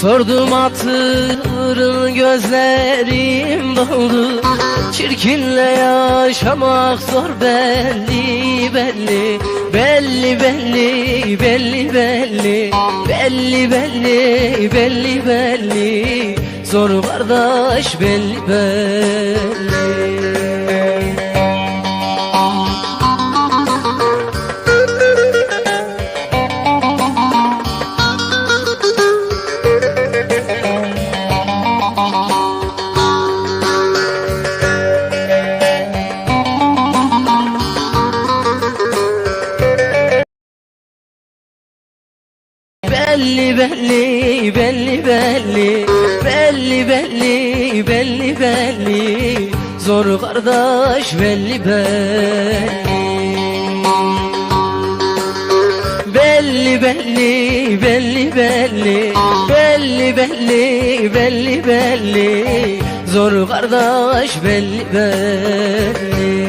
Sordum hatırın gözlerim doldu. Çirkinle yaşamak zor belli belli. Belli belli belli belli. Belli belli belli belli. Zor kardeş belli belli Belli belli belli belli. Belli belli belli belli. Zor kardeş belli belli. Belli belli belli. Belli belli belli belli. Zor kardeş belli belli